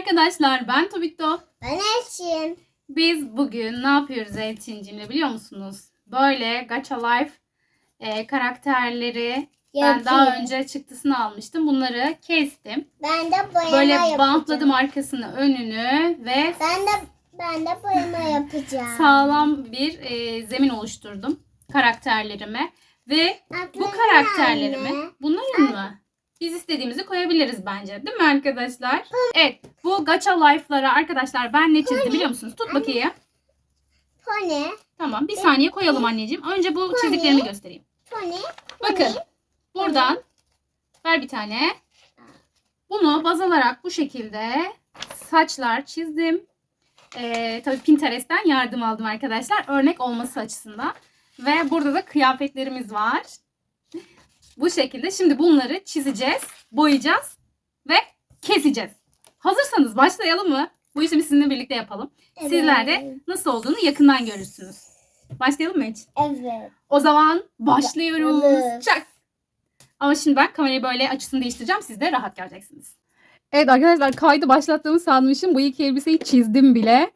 arkadaşlar ben Tobito. Ben Elçin. Biz bugün ne yapıyoruz Elçincimle biliyor musunuz? Böyle Gacha Life e, karakterleri ben daha önce çıktısını almıştım. Bunları kestim. Ben de boyama Böyle yapacağım. bantladım arkasını önünü ve Ben de ben de boyama yapacağım. sağlam bir e, zemin oluşturdum karakterlerime. Ve bu Aklına karakterlerimi anne. bunların mı? Biz istediğimizi koyabiliriz bence. Değil mi arkadaşlar? Evet. Bu gacha life'lara arkadaşlar ben ne çizdim biliyor musunuz? Tut bakayım. Pony. Tamam. Bir saniye koyalım anneciğim. Önce bu çizdiklerimi göstereyim. Pony. Bakın. Buradan ver bir tane. Bunu baz alarak bu şekilde saçlar çizdim. Ee, tabii Pinterest'ten yardım aldım arkadaşlar. Örnek olması açısından. Ve burada da kıyafetlerimiz var. Bu şekilde. Şimdi bunları çizeceğiz, boyayacağız ve keseceğiz. Hazırsanız başlayalım mı? Bu işlemi sizinle birlikte yapalım. Sizler de Evet. nasıl olduğunu yakından görürsünüz. Başlayalım mı hiç? Evet. O zaman başlıyoruz. Evet. Çak. Ama şimdi ben kamerayı böyle açısını değiştireceğim. Siz de rahat göreceksiniz. Evet arkadaşlar kaydı başlattığımı sanmışım. Bu iki elbiseyi çizdim bile.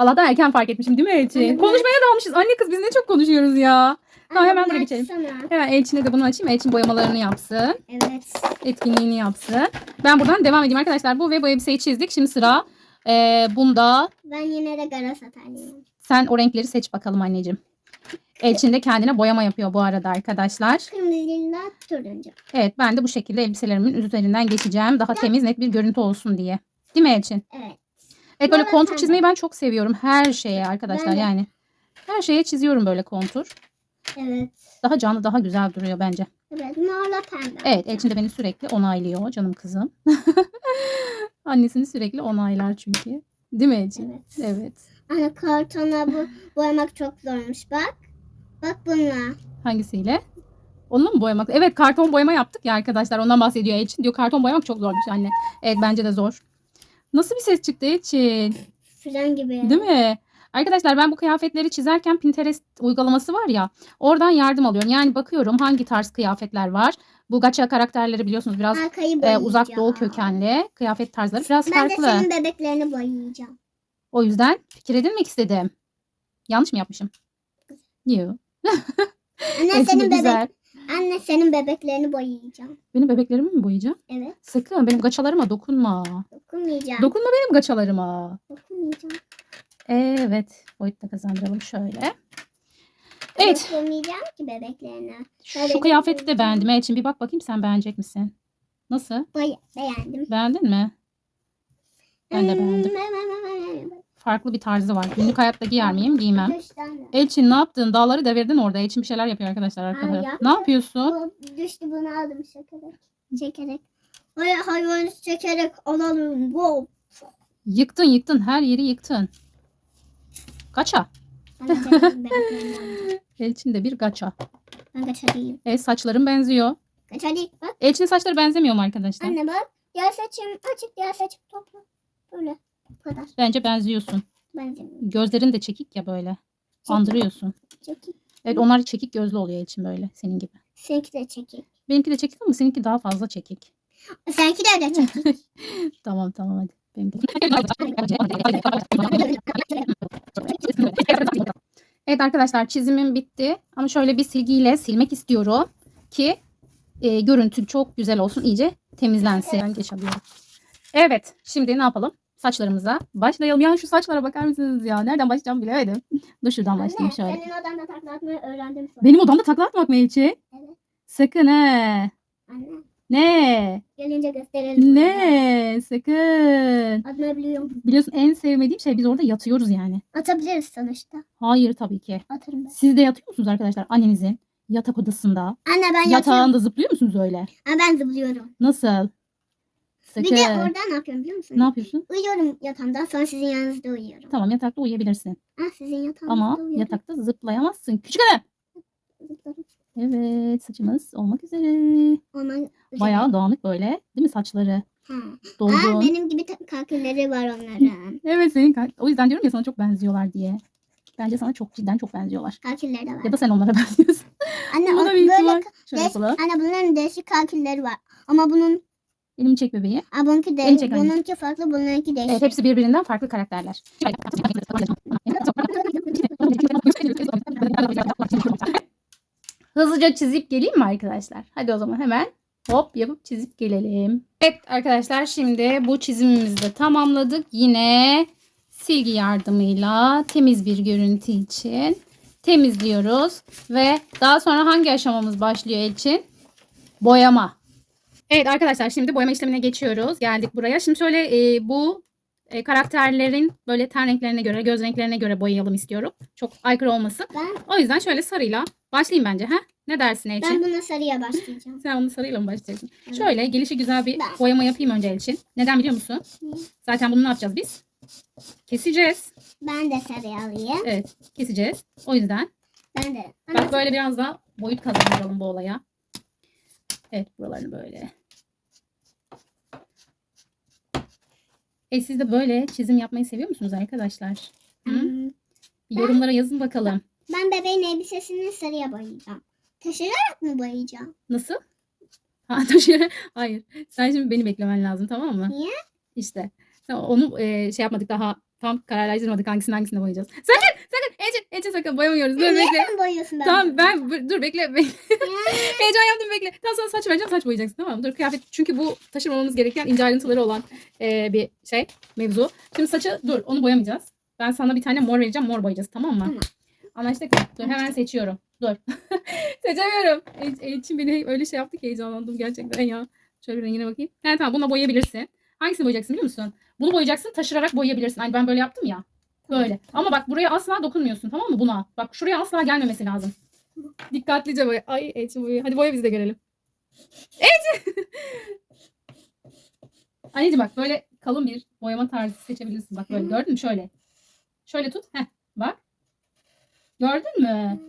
Allah'tan erken fark etmişim değil mi Elçin? Konuşmaya dalmışız. Anne kız biz ne çok konuşuyoruz ya. Tamam, hemen buraya geçelim. Hemen Elçin'e de bunu açayım. Elçin boyamalarını yapsın. Evet. Etkinliğini yapsın. Ben buradan devam edeyim arkadaşlar. Bu ve bu elbiseyi çizdik. Şimdi sıra eee, bunda. Ben yine de gara satarlıyım. Sen o renkleri seç bakalım anneciğim. Elçin de kendine boyama yapıyor bu arada arkadaşlar. Kırmızıyla turuncu. Evet ben de bu şekilde elbiselerimin üzerinden geçeceğim. Daha temiz net bir görüntü olsun diye. Değil mi Elçin? Evet. Evet böyle Bana kontur pembe. çizmeyi ben çok seviyorum. Her şeye arkadaşlar Ben de. yani. Her şeye çiziyorum böyle kontur. Evet. Daha canlı daha güzel duruyor bence. Evet. Morla pembe. Evet Elçin de beni sürekli onaylıyor canım kızım. Annesini sürekli onaylar çünkü. Değil mi Elçin? Evet. Evet. Ana kartona bu boyamak çok zormuş bak. Bak bununla. Hangisiyle? Onunla mı boyamak? Evet karton boyama yaptık ya arkadaşlar. Ondan bahsediyor Elçin. Diyor karton boyamak çok zormuş anne. Evet bence de zor. Nasıl bir ses çıktı Elçin? Fren gibi. Değil mi? Arkadaşlar ben bu kıyafetleri çizerken Pinterest uygulaması var ya oradan yardım alıyorum. Yani bakıyorum hangi tarz kıyafetler var. Bu gacha karakterleri biliyorsunuz biraz e, uzak doğu kökenli. Kıyafet tarzları biraz Ben farklı. de senin bebeklerini boyayacağım. O yüzden fikir edinmek istedim. Yanlış mı yapmışım? Yok. Anne senin bebek Anne senin bebeklerini boyayacağım. Benim bebeklerimi mi boyayacağım? Evet. Sakın benim gaçalarıma dokunma. Dokunmayacağım. Dokunma benim gaçalarıma. Dokunmayacağım. Evet. Boyut da kazandıralım şöyle. Evet. Dokunmayacağım ki bebeklerine. Şu kıyafeti de beğendim. Elçin bir bak bakayım sen beğenecek misin? Nasıl? Boy beğendim. Beğendin mi? Ben de beğendim. Farklı bir tarzı var. Günlük hayatta giyer miyim? Giymem. Elçin ne yaptın? Dağları devirdin orada. Elçin bir şeyler yapıyor arkadaşlar arkada. yapma. Ne yapıyorsun? Düştü bunu aldım çekerek. Çekerek. Hayır hayvanı çekerek alalım. Wow. Yıktın yıktın. Her yeri yıktın. Gaça. Alacağım. Elçin de bir gaça. Ben kaçarayım. E saçların benziyor. Kaçarayım. Bak Elçin'in saçları benzemiyor mu arkadaşlar? anne bak. Diğer saçım açık diğer saçım toplu. Böyle. Bu kadar. Bence benziyorsun. Benzemiyor. Gözlerin de çekik ya böyle. Andırıyorsun. Çekik. Evet onlar çekik gözlü oluyor Elçin böyle. Senin gibi. Seninki de çekik. Benimki de çekik ama seninki daha fazla çekik. Seninki de öyle çekik. Tamam tamam hadi. Benimki. Evet arkadaşlar çizimim bitti. Ama şöyle bir silgiyle silmek istiyorum ki e, görüntü çok güzel olsun. iyice temizlensin. Ben geç alıyorum. Evet şimdi ne yapalım? Saçlarımıza başlayalım. Ya şu saçlara bakar mısınız ya? Nereden başlayacağım bilemedim. Dur şuradan başlayayım Anne, şöyle. senin odanda takla atmayı öğrendim sonra. Benim odamda takla atmak mı Elçin? Evet. Sakın he. Anne Ne? gelince gösterelim. Ne? Sakın. Atmayı biliyorum. Biliyorsun en sevmediğim şey biz orada yatıyoruz yani. Atabiliriz sonuçta. Hayır tabii ki. Atarım ben. Siz de yatıyor musunuz arkadaşlar annenizin yatak odasında? Anne ben yatıyorum. Yatağında zıplıyor musunuz öyle? Ha, ben zıplıyorum. Nasıl? Bir Sakın. de orada ne yapıyorum biliyor musun? Ne yapıyorsun? Uyuyorum yatağımda sonra sizin yanınızda uyuyorum. Tamam yatakta uyuyabilirsin. Ha sizin yatağınızda Ama uyuyorum. yatakta zıplayamazsın. Küçük adam. Zıplarım. Evet saçımız olmak üzere. Olmak üzere. Bayağı dağınık böyle. Değil mi saçları? Ha. Dolgun. Aa, benim gibi kakülleri var onların. Evet senin kalk- O yüzden diyorum ya sana çok benziyorlar diye. Bence sana çok cidden çok benziyorlar. Kakülleri de var. Ya da sen onlara benziyorsun. Anne Buna o, bir böyle ihtimal. Şöyle yapalım. anne bunların değişik kakülleri var. Ama bunun Elimi çek bebeği. Aa, bununki de, Beni çek anne. bununki farklı, bununki değişik. Evet hepsi birbirinden farklı karakterler. Hızlıca çizip geleyim mi arkadaşlar? Hadi o zaman hemen hop yapıp çizip gelelim. Evet arkadaşlar şimdi bu çizimimizi de tamamladık. Yine silgi yardımıyla temiz bir görüntü için temizliyoruz. Ve daha sonra hangi aşamamız başlıyor Elçin? Boyama. Evet arkadaşlar şimdi boyama işlemine geçiyoruz. Geldik buraya. Şimdi şöyle e, bu e, karakterlerin böyle ten renklerine göre, göz renklerine göre boyayalım istiyorum. Çok aykırı olmasın. Ben, O yüzden şöyle sarıyla başlayayım bence. Ha? Ne dersin Elçin? ben buna sarıya başlayacağım. Sen onu sarıyla mı başlayacaksın? Evet. Şöyle gelişi güzel bir Ben- boyama yapayım önce Elçin. Neden biliyor musun? Niye? Zaten bunu ne yapacağız biz? Keseceğiz. Ben de sarı alayım. Evet, keseceğiz. O yüzden Ben de. bak böyle biraz da boyut kazandıralım bu olaya. Evet, buralarını böyle. E siz de böyle çizim yapmayı seviyor musunuz arkadaşlar? Hı? Hmm, Yorumlara yazın bakalım. Ben bebeğin elbisesini sarıya boyayacağım. Taşırarak mı boyayacağım? Nasıl? Ha, taşı. Hayır. Sen şimdi beni beklemen lazım tamam mı? Niye? İşte. Onu e, şey yapmadık daha tam kararlaştırmadık hangisini hangisine boyayacağız. Sakın sakın Sakın boyamıyoruz. Dur Niye bekle. sen boyuyorsun ben? Tamam ben bu- dur bekle. Heyecan yaptım bekle. Daha sonra saç vereceğim saç boyayacaksın tamam mı? Dur kıyafet çünkü bu taşırmamamız gereken ince ayrıntıları olan e, bir şey mevzu. Şimdi saçı dur onu boyamayacağız. Ben sana bir tane mor vereceğim mor boyayacağız tamam mı? Tamam. Anlaştık mı? Dur hemen seçiyorum. Dur. Seçemiyorum. El- Elçin beni öyle şey yaptı ki heyecanlandım gerçekten ya. Şöyle bir rengine bakayım. Evet tamam bununla boyayabilirsin. Hangisini boyayacaksın biliyor musun? Bunu boyayacaksın taşırarak boyayabilirsin. Hani ben böyle yaptım ya. Böyle. Ama bak buraya asla dokunmuyorsun tamam mı buna? Bak şuraya asla gelmemesi lazım. Dikkatlice boya. Ay Elçin boya. Hadi boya biz de görelim. Elçin! Anneciğim bak böyle kalın bir boyama tarzı seçebilirsin. Bak böyle gördün mü? Şöyle. Şöyle tut. Heh, bak. Gördün mü?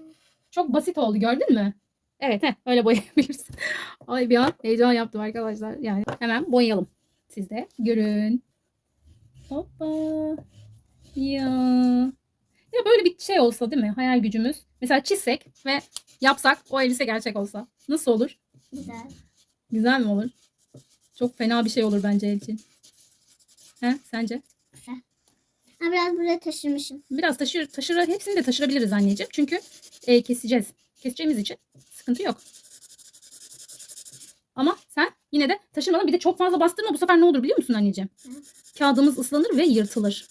Çok basit oldu gördün mü? Evet heh, öyle boyayabilirsin. Ay bir an heyecan yaptım arkadaşlar. Yani hemen boyayalım. Siz de görün. Hoppa. Ya. Ya böyle bir şey olsa değil mi? Hayal gücümüz. Mesela çizsek ve yapsak o elbise gerçek olsa. Nasıl olur? Güzel. Güzel mi olur? Çok fena bir şey olur bence Elçin. He, sence? Ha, biraz buraya taşırmışım. Biraz taşır, taşır, hepsini de taşırabiliriz anneciğim. Çünkü e, keseceğiz. Keseceğimiz için sıkıntı yok. Ama sen yine de taşırmadan bir de çok fazla bastırma. Bu sefer ne olur biliyor musun anneciğim? Hı. Kağıdımız ıslanır ve yırtılır.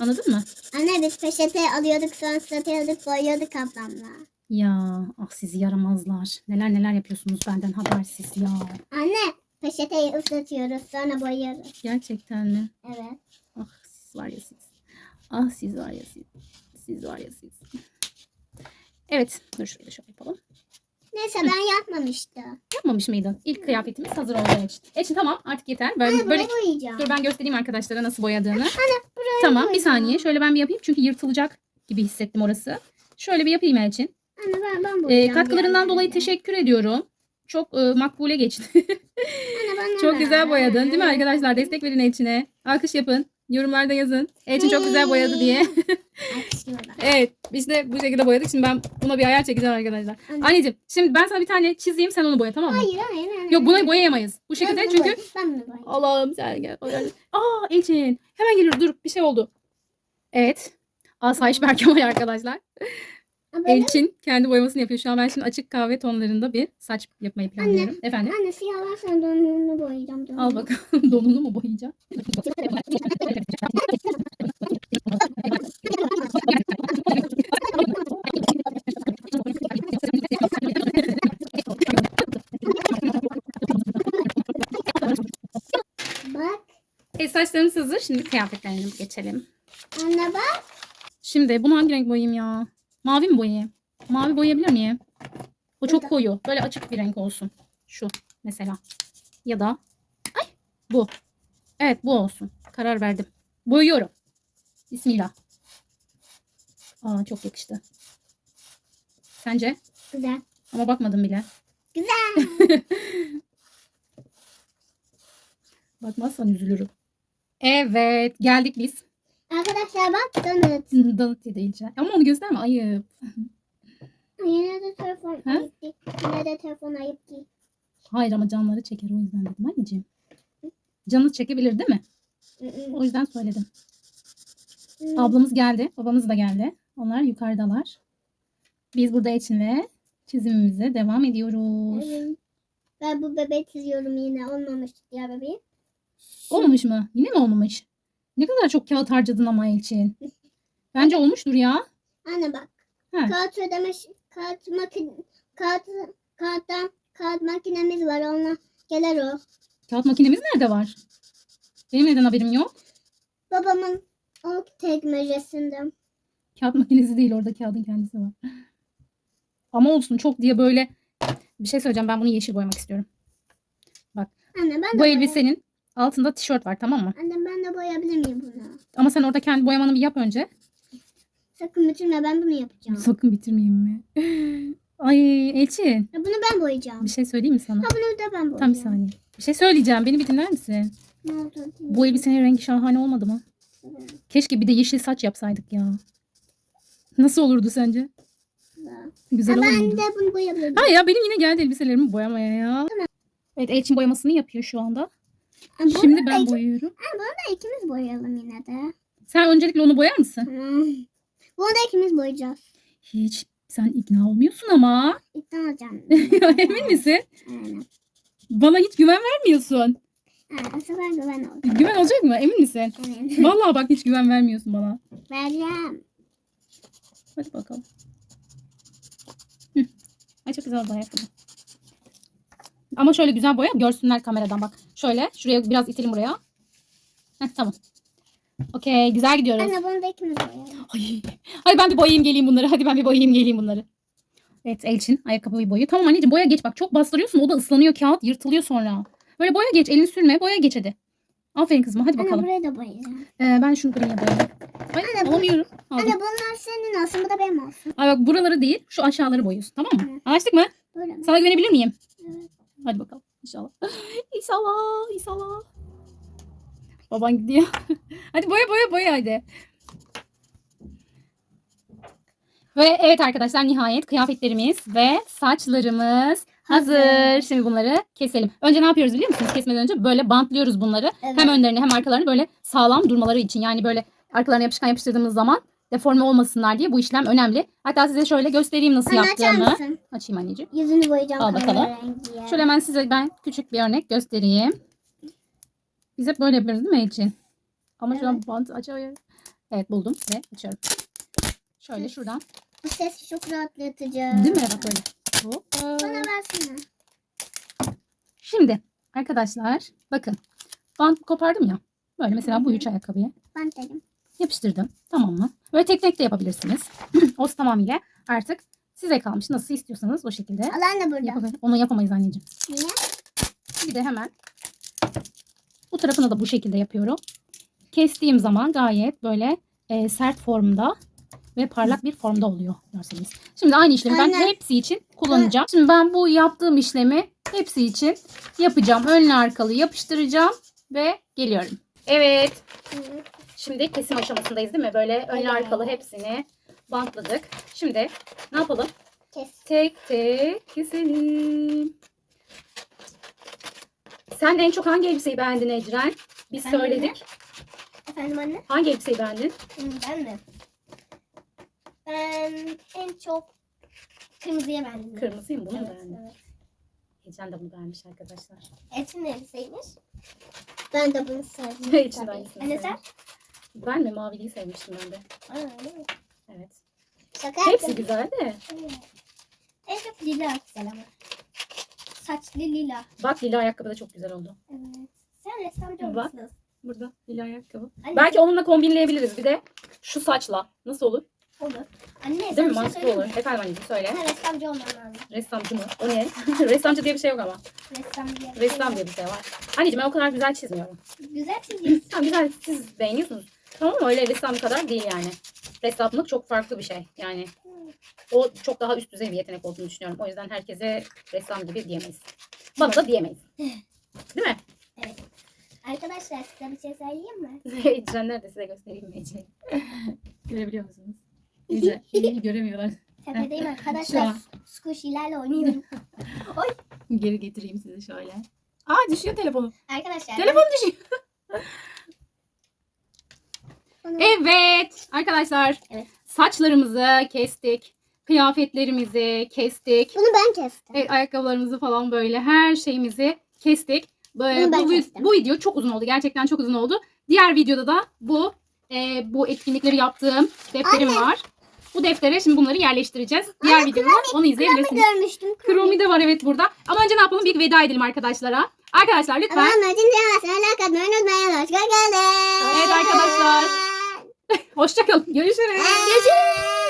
Anladın mı? Anne biz peçete alıyorduk sonra satıyorduk boyuyorduk ablamla. Ya ah sizi yaramazlar. Neler neler yapıyorsunuz benden habersiz ya. Anne peçeteyi ıslatıyoruz sonra boyuyoruz. Gerçekten mi? Evet. Ah siz var ya siz. Ah siz var ya siz. Siz var ya siz. Evet. Dur şöyle şöyle yapalım. Neyse ben yapmamıştım. Yapmamış mıydın? İlk kıyafetimiz hazır oldu için. Için tamam artık yeter. Böyle, Anne böyle boyayacağım. dur ben göstereyim arkadaşlara nasıl boyadığını. Burayı Tamam bir boyayacağım. saniye. Şöyle ben bir yapayım çünkü yırtılacak gibi hissettim orası. Şöyle bir yapayım Elçin. Anne ben, ben Ee, boyayacağım. katkılarından bir dolayı teşekkür ediyorum. Çok e, makbule geçti. Anne, bana çok güzel boyadın değil mi arkadaşlar? Destek verin Elçin'e. Alkış yapın. Yorumlarda yazın. Elçin çok güzel boyadı diye. Evet işte bu şekilde boyadık. Şimdi ben buna bir ayar çekeceğim arkadaşlar. Anne. Anneciğim şimdi ben sana bir tane çizeyim sen onu boya tamam mı? Hayır hayır hayır. Yok bunu boyayamayız. Bu Ben şekilde bunu çünkü Ben bunu boyayayım. Allah'ım sen gel. Aa Elçin. Hemen geliyor. Dur bir şey oldu. Evet. Asayiş Berkemal arkadaşlar. Elçin kendi boyamasını yapıyor. Şu an ben şimdi açık kahve tonlarında bir saç yapmayı planlıyorum. Efendim? Anne siyahlar sen donunu boyayacağım. donunu. Al bakalım. Donunu mu boyayacağım? Bak E, saçlarımız hazır. Şimdi kıyafetlerine geçelim. anne bak. Şimdi bunu hangi renk boyayayım ya? Mavi mi boyayayım? Mavi boyayabilir miyim? O çok koyu. Böyle açık bir renk olsun. Şu mesela. Ya da ay bu. Evet bu olsun. Karar verdim. Boyuyorum. Bismillah. Aa çok yakıştı. Sence? Güzel. Ama bakmadım bile. Güzel. Bakmazsan üzülürüm. Evet geldik biz. Arkadaşlar bak donut. Donut ya değilce. Ama onu gösterme ayıp. Yine de telefon Ha? ayıp değil. Yine de telefon ayıp değil. Hayır ama canları çeker o yüzden dedim anneciğim. canınız çekebilir değil mi? O yüzden söyledim. Ablamız geldi. Babamız da geldi. Onlar yukarıdalar. Biz burada Elçin'le çizimimize devam ediyoruz. Evet. Ben bu bebeği çiziyorum yine. Olmamış diğer bebeği. Olmamış mı? Yine mi olmamış? Ne kadar çok kağıt harcadın ama Elçin. Bence olmuştur ya. Anne bak. Ha. Kağıt ödeme kağıt makin kağıt kağıttan kağıt makinemiz var. Ona gelir o. Kağıt makinemiz nerede var? Benim neden haberim yok? Babamın o tekmecesinde. Kağıt makinesi değil orada kağıdın kendisi var. Ama olsun çok diye böyle bir şey söyleyeceğim. Ben bunu yeşil boyamak istiyorum. Anne ben Bu elbisenin altında tişört var tamam mı? Anne ben de boyayabilir miyim bunu? Ama sen orada kendi boyamanı bir yap önce. Sakın bitirme ben bunu yapacağım. Sakın bitirmeyeyim mi? Ay Elçin Ya bunu ben boyayacağım. bir şey söyleyeyim mi sana? Ha bunu da ben boyayacağım. Tam bir saniye. Bir şey söyleyeceğim. Beni bir dinler misin? Ne oldu? Bu elbisenin rengi şahane olmadı mı? Evet. Keşke bir de yeşil saç yapsaydık ya. Nasıl olurdu sence? Güzel Ha, olur ben de bunu boyayabilirim. Ha ya benim yine geldi elbiselerimi boyamaya ya. Evet Elçin boyamasını yapıyor şu anda. Bunu Şimdi ben iki- boyuyorum. ha, bunu da ikimiz boyayalım yine de. Sen öncelikle onu boyar mısın? Hmm. Bunu da ikimiz boyayacağız. Hiç sen ikna olmuyorsun ama. İkna olacağım. Emin misin? Aynen. Bana hiç güven vermiyorsun. Ha, bu sefer güven oldu. Güven olacak mı? Emin misin? Aynen. Vallahi bak hiç güven vermiyorsun bana. Vereceğim. Hadi bakalım. Hı. Ay çok güzel oldu ayakkabı. Ama şöyle güzel boya görsünler kameradan bak. Şöyle şuraya biraz itelim buraya. Heh, tamam. Okey güzel gidiyoruz. Anne bunu boyayalım. Ay, hadi ben bir boyayayım geleyim bunları. Hadi ben bir boyayayım geleyim bunları. Evet Elçin ayakkabıyı boyu. Tamam anneciğim boya geç bak. Çok bastırıyorsun o da ıslanıyor kağıt yırtılıyor sonra. Böyle boya geç elini sürme boya geç hadi. Aferin kızıma hadi Anne bakalım. burayı da boyayacağım. Ee, ben şunu griye boyayayım. Ay Anne, bu- alamıyorum. Aldım. Anne bunlar senin olsun bu da benim olsun. Ay bak buraları değil şu aşağıları boyuyorsun tamam mı? Evet. Anlaştık mı? Böyle? Sana güvenebilir miyim? Evet. Hadi bakalım inşallah. İnşallah inşallah. Baban gidiyor. hadi boya boya boya hadi. Ve evet arkadaşlar nihayet kıyafetlerimiz ve saçlarımız hazır. Hazır. Şimdi bunları keselim. Önce ne yapıyoruz biliyor musunuz? Kesmeden önce böyle bantlıyoruz bunları. Evet. Hem önlerini hem arkalarını böyle sağlam durmaları için. Yani böyle arkalarına yapışkan yapıştırdığımız zaman deforme olmasınlar diye bu işlem önemli. Hatta size şöyle göstereyim nasıl Anne açar yaptığımı. mısın? Açayım anneciğim. Yüzünü boyayacağım Al bakalım. kahverengiye. Şöyle hemen size ben küçük bir örnek göstereyim. Biz hep böyle yapıyoruz değil mi Elçin? Ama şu an bant açamıyorum. Evet buldum ve açıyorum. Şöyle şuradan. Bu ses çok rahatlatıcı. Değil mi? Bak böyle. Hoppa. Bana versene. Şimdi arkadaşlar bakın. Bant kopardım ya. Böyle mesela bu üç ayakkabıyı Ben dedim. yapıştırdım. Tamam mı? Böyle tek tek de yapabilirsiniz. o tamamıyla artık size kalmış. Nasıl istiyorsanız o şekilde Alan da burada. yapabilir. Onu yapamayız anneciğim. Niye? Bir de hemen bu tarafını da bu şekilde yapıyorum. Kestiğim zaman gayet böyle e, sert formda ve parlak bir formda oluyor görseniz. Şimdi aynı işlemi ben Anne. hepsi için kullanacağım. Şimdi ben bu yaptığım işlemi hepsi için yapacağım. Önlü arkalı yapıştıracağım ve geliyorum. Evet. Şimdi kesim aşamasındayız değil mi? Böyle önlü Evet. arkalı hepsini bantladık. Şimdi ne yapalım? Kes. Tek tek keselim. Sen de en çok hangi elbiseyi beğendin Ecren? Biz Ben söyledik. Efendim anne? Hangi elbiseyi beğendin? Ben mi? Ben en çok kırmızıya beğendim. Kırmızıyı mı? Bunu mu beğendin? evet. Ecren de bunu beğenmiş arkadaşlar. Etin elbiseymiş. Ben de bunu sevdim. Etin tabii. Anne sen? Ben mi? Maviliyi sevmiştim ben de. Aa, mi? Evet. Şaka Hepsi yaptım. güzel de. Evet. En çok lila güzel ama. Saçlı lila. Bak lila ayakkabı da çok güzel oldu. Evet. Sen ressamcı Bak. olmuşsun. Burada lila ayakkabı. Anne, Belki onunla kombinleyebiliriz bir de. Şu saçla. Nasıl olur? Olur. Anne Değil sen mi? bir şey Mantıklı söyleyeyim olur. mi? Efendim anneciğim söyle. Sen ressamcı olman lazım. Ressamcı mı? O ne? Ressamcı diye bir şey yok ama. Ressam diye. bir şey Ressam diye bir şey var. Anneciğim ben o kadar güzel çizmiyorum. Güzel çiziyorsun. Tamam güzel siz beğeniyorsunuz. Tamam ama öyle ressam kadar değil yani. Ressamlık çok farklı bir şey. Yani o çok daha üst düzey bir yetenek olduğunu düşünüyorum. O yüzden herkese ressam gibi diyemeyiz. Bana da diyemeyiz. Değil mi? Arkadaşlar size bir şey söyleyeyim mi? Ecren nerede size göstereyim mi Ece? Görebiliyor musunuz? Ece iyi göremiyorlar. Tepedeyim arkadaşlar. an. Squishy'lerle oynuyorum. Geri getireyim sizi şöyle. Aa düşüyor telefonu. Arkadaşlar. Telefon düşüyor. Evet arkadaşlar. Evet. Saçlarımızı kestik. Kıyafetlerimizi kestik. Bunu ben kestim. Evet, ayakkabılarımızı falan böyle her şeyimizi kestik. Böyle, bu, kestim. bu video çok uzun oldu. Gerçekten çok uzun oldu. Diğer videoda da bu e, bu etkinlikleri yaptığım defterim Anne. var. Bu deftere şimdi bunları yerleştireceğiz. Diğer Anne, videoda onu izleyebilirsiniz. Görmüştüm. Kromi de var evet burada. Ama önce ne yapalım? Bir veda edelim arkadaşlara. Arkadaşlar lütfen. Allah'ım ödün diyemezsin. Like atmayı unutmayın. Hoşça kalın. Evet arkadaşlar. Hoşçakalın. Görüşürüz. Görüşürüz.